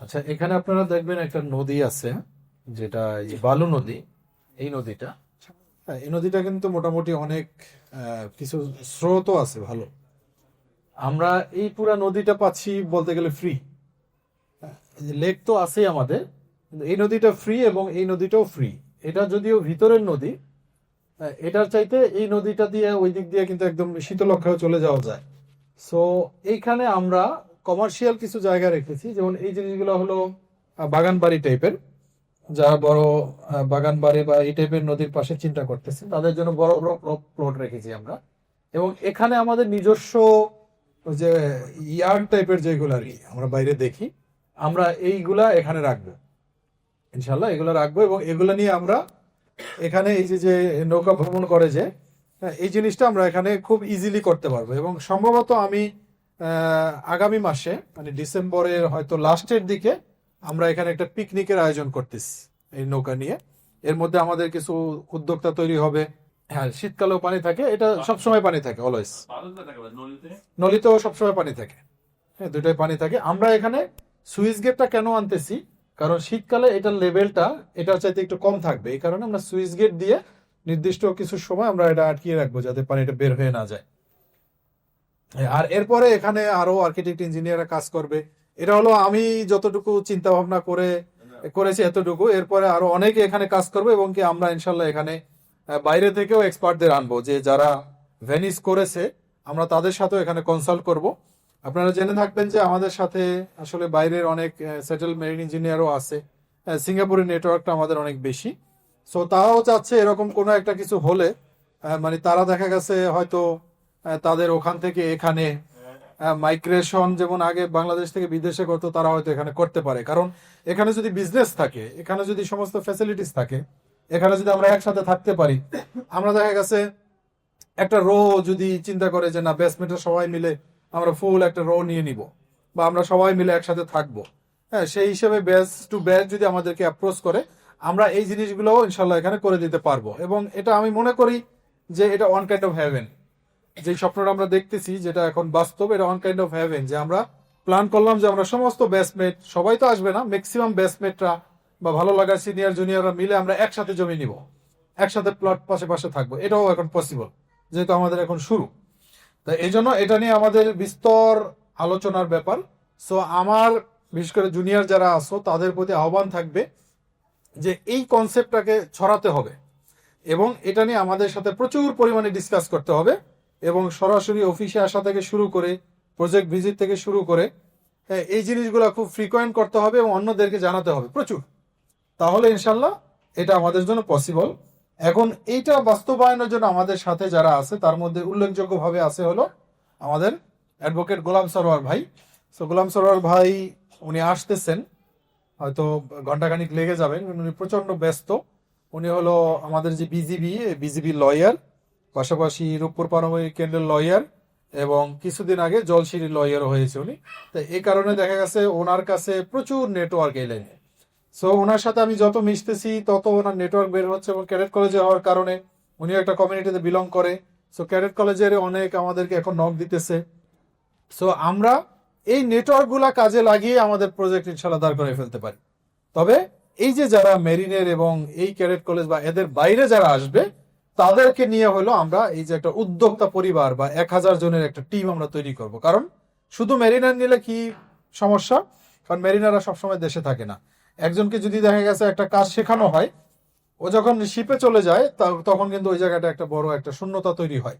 আচ্ছা এখানে আপনারা দেখবেন একটা নদী আছে যেটা এই বালু নদী এই নদীটা। হ্যাঁ এই নদীটা কিন্তু মোটামুটি অনেক কিছু স্রোতও আছে ভালো। আমরা এই পুরা নদীটা পাচ্ছি বলতে গেলে ফ্রি লেক তো আছেই আমাদের এই নদীটা ফ্রি এবং এই নদীটাও ফ্রি এটা যদিও ভিতরের নদী এটার চাইতে এই নদীটা দিয়ে ওই দিক দিয়ে কিন্তু একদম শীতলক্ষাও চলে যাওয়া যায়। সো এইখানে আমরা কমার্শিয়াল কিছু জায়গা রেখেছি যেমন এই জিনিসগুলো হলো বাগান বাড়ি টাইপের যারা বড় বাগান বাড়ি বা এই টাইপের নদীর পাশে চিন্তা করতেছে। তাদের জন্য বড় বড় প্লট রেখেছি আমরা। এবং এখানে আমাদের নিজস্ব যে ইয়ার্ড টাইপের যেগুলো আর কি আমরা বাইরে দেখি আমরা এইগুলা এখানে রাখব। ইনশাল্লাহ এগুলো রাখব এবং এগুলো নিয়ে আমরা এখানে এই যে যে নৌকা ভ্রমণ করে যে হ্যাঁ, এই জিনিসটা আমরা এখানে খুব ইজিলি করতে পারব। এবং সম্ভবত আমি আগামী মাসে মানে ডিসেম্বরের হয়তো লাস্টের দিকে, আমরা এখানে একটা পিকনিকের আয়োজন করতেছি এই নৌকা নিয়ে। এর মধ্যে আমাদের কিছু উদ্যোক্তা তৈরি হবে। হ্যাঁ শীতকালেও পানি থাকে, এটা সবসময় পানি থাকে অলওয়েজ নলিতেও সবসময় পানি থাকে। হ্যাঁ দুটোই পানি থাকে। আমরা এখানে সুইচ গেটটা কেন আনতেছি? কারণ শীতকালে এটার লেভেলটা, এটার চাইতে একটু কম থাকবে। এই কারণে আমরা সুইচ গেট দিয়ে নির্দিষ্ট কিছু সময় আমরা এটা আটকিয়ে রাখব, যাতে পানিটা বের হয়ে না যায়। আর এরপরে এখানে আরও আর্কিটেক্ট ইঞ্জিনিয়াররা কাজ করবে। এটা হলো আমি যতটুকু চিন্তা ভাবনা করে করেছি এতটুকু। এরপরে আরও অনেকে এখানে কাজ করবে এবং কি আমরা ইনশাল্লাহ এখানে বাইরে থেকেও এক্সপার্টদের আনব। যে যারা ভেনিস করেছে, আমরা তাদের সাথেও এখানে কনসাল্ট করব। আপনারা জেনে থাকবেন যে আমাদের সাথে আসলে বাইরের অনেক সেটেল মেরিন ইঞ্জিনিয়ারও আছে। সিঙ্গাপুরের নেটওয়ার্কটা আমাদের অনেক বেশি। সো তারাও চাচ্ছে এরকম কোনো একটা কিছু হলে মানে তারা দেখা গেছে হয়তো তাদের ওখান থেকে এখানে মাইগ্রেশন যেমন আগে বাংলাদেশ থেকে বিদেশে করতো, তারা হয়তো এখানে করতে পারে। কারণ এখানে যদি বিজনেস থাকে, এখানে যদি সমস্ত ফ্যাসিলিটিস থাকে, এখানে যদি আমরা একসাথে থাকতে পারি, আমরা দেখা গেছে একটা রো যদি চিন্তা করে যে না বেসমেন্টের সবাই মিলে আমরা ফুল একটা রো নিয়ে নিব, বা আমরা সবাই মিলে একসাথে থাকব। হ্যাঁ সেই হিসেবে ব্যাচ টু ব্যাচ যদি আমাদেরকে অ্যাপ্রোচ করে, আমরা এই জিনিসগুলোও ইনশাল্লাহ এখানে করে দিতে পারব। এবং এটা আমি মনে করি যে এটা ওয়ান কাইন্ড অফ হ্যাভেন যে স্বপ্নটা আমরা দেখতেছি, যেটা এখন বাস্তব, এটা ওয়ান কাইন্ড অফ হ্যাভেন যে আমরা প্ল্যান করলাম যে আমরা সমস্ত ব্যাচমেট সবাই তো আসবে না ম্যাক্সিমাম ব্যাচমেটরা বা ভালো লাগার সিনিয়র জুনিয়ররা মিলে আমরা একসাথে জমি নিব, একসাথে প্লট পাশে পাশে থাকব। এটাও এখন পসিবল যেহেতু আমাদের এখন শুরু। তা এই জন্য এটা নিয়ে আমাদের বিস্তর আলোচনার ব্যাপার। সো আমার, বিশেষ করে জুনিয়র যারা আছো, তাদের প্রতি আহ্বান থাকবে যে এই কনসেপ্টটাকে ছড়াতে হবে এবং এটা নিয়ে আমাদের সাথে প্রচুর পরিমাণে ডিসকাস করতে হবে। এবং সরাসরি অফিসে আসা থেকে শুরু করে প্রজেক্ট ভিজিট থেকে শুরু করে হ্যাঁ, এই জিনিসগুলো খুব ফ্রিকোয়েন্ট করতে হবে এবং অন্যদেরকে জানাতে হবে প্রচুর। তাহলে ইনশাল্লাহ এটা আমাদের জন্য পসিবল এখন এইটা বাস্তবায়নের জন্য আমাদের সাথে যারা আছে তার মধ্যে উল্লেখযোগ্যভাবে আছে হলো আমাদের অ্যাডভোকেট গোলাম সরোয়ার ভাই। সো গোলাম সরোয়ার ভাই উনি আসতেছেন হয়তো ঘন্টাখানিক লেগে যাবেন উনি প্রচণ্ড ব্যস্ত। উনি হলো আমাদের যে বিজিবি বিজিবি লয়ার পাশাপাশি রূপপুর পারমাণবিক কেন্দ্রের লয়ার এবং কিছুদিন আগে জলশিরি লয়ার হয়েছে উনি। তো এই কারণে দেখা গেছে ওনার কাছে প্রচুর নেটওয়ার্ক এই সো ওনার সাথে আমি যত মিশতেছি, তত ওনার নেটওয়ার্ক বের হচ্ছে এবং ক্যাডেট কলেজে হওয়ার কারণে উনি একটা কমিউনিটিতে বিলং করে। সো ক্যাডেট কলেজের অনেক আমাদেরকে এখন নক দিতেছে। সো আমরা এই নেটওয়ার্কগুলা কাজে লাগিয়ে আমাদের প্রজেক্ট ইনশাল্লাহ দাঁড় করে ফেলতে পারি। তবে এই যে যারা মেরিনের এবং এই ক্যাডেট কলেজ বা এদের বাইরে যারা আসবে তাদেরকে নিয়ে হলো আমরা এই যে একটা উদ্যোক্তা পরিবার বা এক হাজার জনের একটা টিম আমরা তৈরি করব। কারণ শুধু মেরিনার নিলে কি সমস্যা? কারণ মেরিনাররা সবসময় দেশে থাকে না। একজনকে যদি দেখা গেছে একটা কাজ শেখানো হয়, ও যখন শিপে চলে যায় তখন কিন্তু ওই জায়গাটা একটা বড় একটা শূন্যতা তৈরি হয়।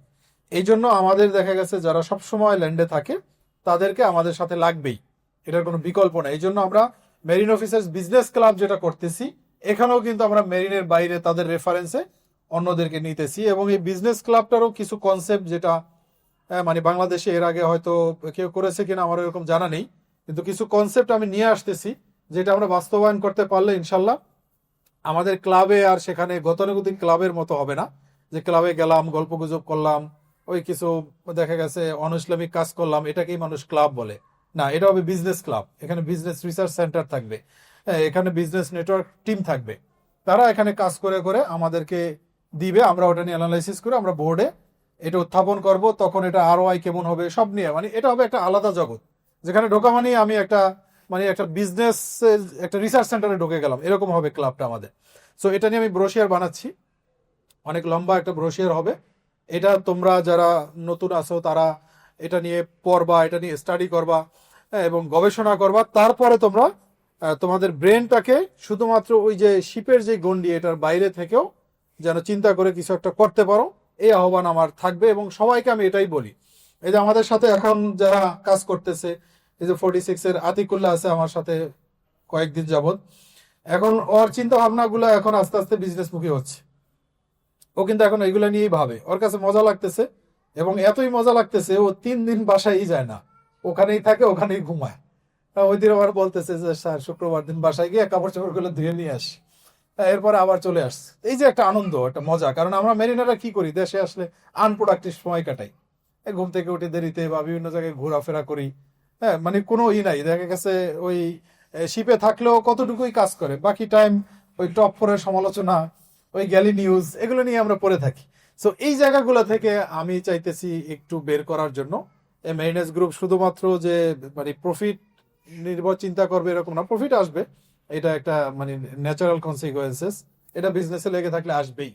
এই জন্য আমাদের দেখা গেছে যারা সবসময় ল্যান্ডে থাকে, তাদেরকে আমাদের সাথে লাগবেই। এটার কোনো বিকল্প নেই। এই জন্য আমরা মেরিন অফিসার্স বিজনেস ক্লাব যেটা করতেছি, এখানেও কিন্তু আমরা মেরিনের বাইরে তাদের রেফারেন্সে অন্যদেরকে নিতেছি এবং এই বিজনেস ক্লাবটারও কিছু কনসেপ্ট যেটা হ্যাঁ, মানে বাংলাদেশে এর আগে হয়তো কেউ করেছে কিনা আমার এরকম জানা নেই কিন্তু কিছু কনসেপ্ট আমি নিয়ে আসতেছি যেটা আমরা বাস্তবায়ন করতে পারলে ইনশাল্লাহ আমাদের ক্লাবে আর সেখানে গতানুগতিক ক্লাবের মতো হবে না। যে ক্লাবে গেলাম গল্প গুজব করলাম ওই কিছু দেখা গেছে অন ইসলামিক কাজ করলাম এটাকেই মানুষ ক্লাব বলে। না এটা হবে বিজনেস ক্লাব এখানে বিজনেস রিসার্চ সেন্টার থাকবে হ্যাঁ, এখানে বিজনেস নেটওয়ার্ক টিম থাকবে। তারা এখানে কাজ করে করে আমাদেরকে দিবে আমরা ওটা নিয়ে অ্যানালাইসিস করে আমরা বোর্ডে এটা উত্থাপন করব তখন এটা আরও আই কেমন হবে সব নিয়ে। মানে এটা হবে একটা আলাদা জগৎ। যেখানে ঢোকা মানেই আমি একটা মানে একটা বিজনেস একটা রিসার্চ সেন্টারে ঢুকে গেলাম। এরকম হবে ক্লাবটা আমাদের। সো এটা নিয়ে আমি ব্রোশিয়ার বানাচ্ছি। অনেক লম্বা একটা ব্রোশিয়ার হবে। এটা তোমরা যারা নতুন আসো তারা এটা নিয়ে পড়বা এটা নিয়ে স্টাডি করবা হ্যাঁ, এবং গবেষণা করবা। তারপরে তোমরা তোমাদের ব্রেনটাকে শুধুমাত্র ওই যে শিপের যে গন্ডি এটার বাইরে থেকেও যেন চিন্তা করে কিছু একটা করতে পারো, এই আহ্বান আমার থাকবে এবং সবাইকে আমি এটাই বলি। এই যে আমাদের সাথে এখন যারা কাজ করতেছে, এই যে ফোর্টি সিক্স এর আতিকুল্লাহ আছে আমার সাথে কয়েকদিন যাবৎ, এখন ওর চিন্তা ভাবনাগুলো এখন আস্তে আস্তে বিজনেস মুখী হচ্ছে। ও কিন্তু এখন এগুলো নিয়েই ভাবে। ওর কাছে মজা লাগতেছে এবং এতই মজা লাগতেছে, ও তিন দিন বাসায় যায় না। ওখানেই থাকে, ওখানেই ঘুমায়। ওই দিন আবার বলতেছে যে, স্যার, শুক্রবার দিন বাসায় গিয়ে কাপড় চোপড়গুলো ধুয়ে নিয়ে আসি। এরপরে আবার চলে আসছে। এই যে একটা আনন্দ, একটা মজা, কারণ আমরা মেরিনারা কি করি? দেশে আসলে আনপ্রোডাক্টিভ সময় কাটাই। ঘুম থেকে উঠে দেরিতে বা বিভিন্ন জায়গায় ঘোরাফেরা করি। হ্যাঁ মানে কোনো ই নাই, দেখা গেছে ওই শিপে থাকলেও কতটুকুই কাজ করে? বাকি টাইম ওই টপ ফোরের সমালোচনা, ওই গ্যালি নিউজ এগুলো নিয়ে আমরা পড়ে থাকি। সো এই জায়গাগুলো থেকে আমি চাইতেছি একটু বের করার জন্য। এই মেরিনেস গ্রুপ শুধুমাত্র যে মানে প্রফিট নির্ভর, চিন্তা করবে এরকম না প্রফিট আসবে। এটা একটা মানে ন্যাচারাল কনসিকুয়েন্সেস এটা বিজনেসে লেগে থাকলে আসবেই।